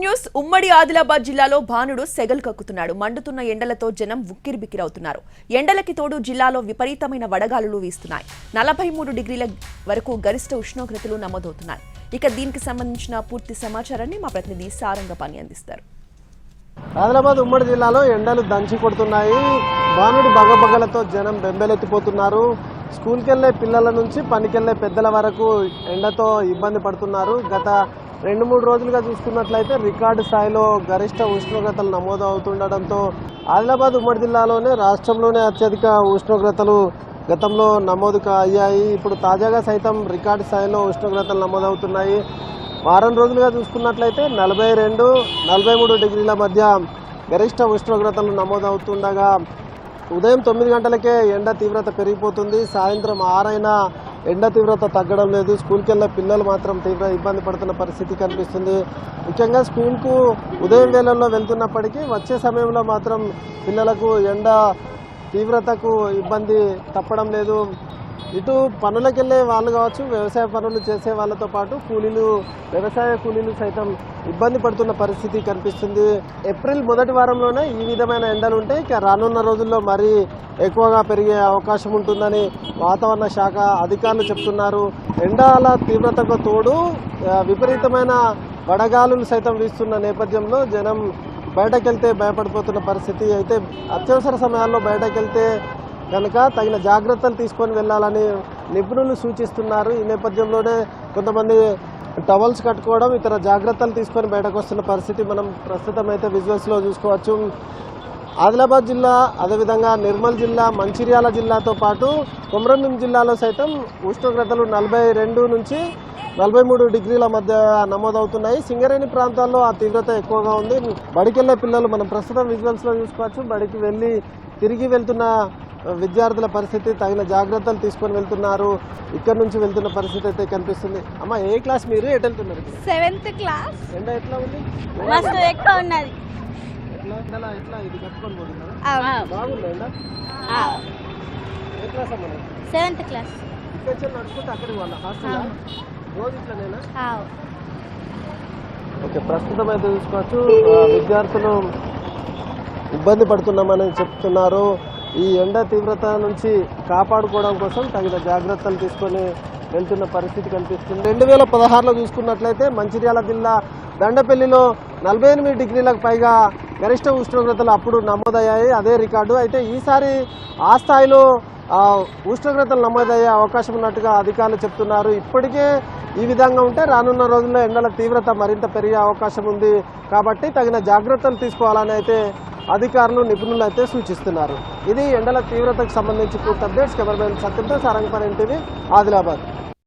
News ఉమ్మడి ఆదిలాబాద్ జిల్లాలో భానుడు సెగలు కక్కుతున్నాడు. మండుతున్న ఎండలతో జనం ఉక్కిరిబిక్కిరవుతున్నారు ఎండలకి తోడు జిల్లాలో విపరీతమైన వడగాలులు వీస్తున్నాయి. నలభై మూడు డిగ్రీల వరకు గరిష్ట ఉష్ణోగ్రతలు నమోదవుతున్నాయి. ఇక దీనికి సంబంధించిన పూర్తి సమాచారాన్ని మా ప్రతినిధి సారంగపాణి అందిస్తారు. ఆదిలాబాద్ ఉమ్మడి జిల్లాలో ఎండలు దంచి కొడుతున్నాయి. భానుడి బగబగలతో జనం బెంబెలెత్తిపోతున్నారు. స్కూల్కి పిల్లల నుంచి పనికెళ్ళే పెద్దల వరకు ఎండతో ఇబ్బంది పడుతున్నారు. గత రెండు మూడు రోజులుగా చూసుకున్నట్లయితే రికార్డు స్థాయిలో గరిష్ట ఉష్ణోగ్రతలు నమోదు అవుతుండడంతో ఆదిలాబాద్ ఉమ్మడి జిల్లాలోనే రాష్ట్రంలోనే అత్యధిక ఉష్ణోగ్రతలు గతంలో నమోదు అయ్యాయి. ఇప్పుడు తాజాగా సైతం రికార్డు స్థాయిలో ఉష్ణోగ్రతలు నమోదవుతున్నాయి. వారం రోజులుగా చూసుకున్నట్లయితే నలభై రెండు నలభై మూడు డిగ్రీల మధ్య గరిష్ట ఉష్ణోగ్రతలు నమోదవుతుండగా ఉదయం తొమ్మిది గంటలకే ఎండ తీవ్రత పెరిగిపోతుంది. సాయంత్రం ఆరైనా ఎండ తీవ్రత తగ్గడం లేదు. స్కూల్కి వెళ్ళే పిల్లలు మాత్రం తీవ్ర ఇబ్బంది పడుతున్న పరిస్థితి కనిపిస్తుంది. ముఖ్యంగా స్కూల్కు ఉదయం వేళల్లో వెళ్తున్నప్పటికీ వచ్చే సమయంలో మాత్రం పిల్లలకు ఎండ తీవ్రతకు ఇబ్బంది తప్పడం లేదు. ఇటు పనులకు వెళ్ళే వాళ్ళు కావచ్చు వ్యవసాయ పనులు చేసే వాళ్ళతో పాటు కూలీలు వ్యవసాయ కూలీలు సైతం ఇబ్బంది పడుతున్న పరిస్థితి కనిపిస్తుంది. ఏప్రిల్ మొదటి వారంలోనే ఈ విధమైన ఎండలు ఉంటే ఇక రానున్న రోజుల్లో మరీ ఎక్కువగా పెరిగే అవకాశం ఉంటుందని వాతావరణ శాఖ అధికారులు చెప్తున్నారు. ఎండల తీవ్రతకు తోడు విపరీతమైన వడగాలులు సైతం వీస్తున్న నేపథ్యంలో జనం బయటకెళ్తే భయపడిపోతున్న పరిస్థితి అయితే అత్యవసర సమయాల్లో బయటకెళ్తే కనుక తగిన జాగ్రత్తలు తీసుకొని వెళ్ళాలని నిపుణులు సూచిస్తున్నారు. ఈ నేపథ్యంలోనే కొంతమంది టవల్స్ కట్టుకోవడం ఇతర జాగ్రత్తలు తీసుకొని బయటకు వస్తున్న పరిస్థితి మనం ప్రస్తుతం అయితే విజువల్స్లో చూసుకోవచ్చు. ఆదిలాబాద్ జిల్లా అదేవిధంగా నిర్మల్ జిల్లా మంచిర్యాల జిల్లాతో పాటు కొమరంభీం జిల్లాలో సైతం ఉష్ణోగ్రతలు నలభై రెండు నుంచి నలభై మూడు డిగ్రీల మధ్య నమోదవుతున్నాయి. సింగరేణి ప్రాంతాల్లో ఆ తీవ్రత ఎక్కువగా ఉంది. బడికెళ్ళే పిల్లలు మనం ప్రస్తుతం విజువల్స్లో చూసుకోవచ్చు. బడికి వెళ్ళి తిరిగి వెళ్తున్న విద్యార్థుల పరిస్థితి తగిన జాగ్రత్తలు తీసుకొని వెళ్తున్నారు. ఇక్కడ నుంచి వెళ్తున్న పరిస్థితి అయితే కనిపిస్తుంది. అమ్మ ఏ క్లాస్ మీరు? ఎటు వెళ్తున్నారు? Seventh class. ఎండ ఎట్లా ఉంది? మస్తు ఎక్కువ ఉన్నది. ఎట్లా ఎట్లా ఎట్లా? ఇది కట్టుకొని పోతున్నారా? బాగుంది ఎండ? ఏ క్లాస్ అమ్మ? నువ్వు? Seventh class. ఇక్కడ నుంచి నడుచుకుంటే అక్కడికి వాళ్ళ హాస్టల్? రోజు ఇట్లనేనా? ఓకే ప్రస్తుతం అయితే చూసుకోవచ్చు. విద్యార్థులు ఇబ్బంది పడుతున్నామని చెప్తున్నారు. ఈ ఎండ తీవ్రత నుంచి కాపాడుకోవడం కోసం తగిన జాగ్రత్తలు తీసుకొని వెళ్తున్న పరిస్థితి కనిపిస్తుంది. రెండు వేల పదహారులో చూసుకున్నట్లయితే మంచిర్యాల జిల్లా దండపల్లిలో నలభై ఎనిమిది డిగ్రీలకు పైగా గరిష్ట ఉష్ణోగ్రతలు అప్పుడు నమోదయ్యాయి. అదే రికార్డు. అయితే ఈసారి ఆ స్థాయిలో ఉష్ణోగ్రతలు నమోదయ్యే అవకాశం ఉన్నట్టుగా అధికారులు చెప్తున్నారు. ఇప్పటికే ఈ విధంగా ఉంటే రానున్న రోజుల్లో ఎండల తీవ్రత మరింత పెరిగే అవకాశం ఉంది. కాబట్టి తగిన జాగ్రత్తలు తీసుకోవాలని అయితే అధికారులు నిపుణులు అయితే సూచిస్తున్నారు. ఇది ఎండల తీవ్రతకు సంబంధించి పూర్తి అప్డేట్స్. కెమెరామెన్ సత్యంతో సారంగపని ఆదిలాబాద్.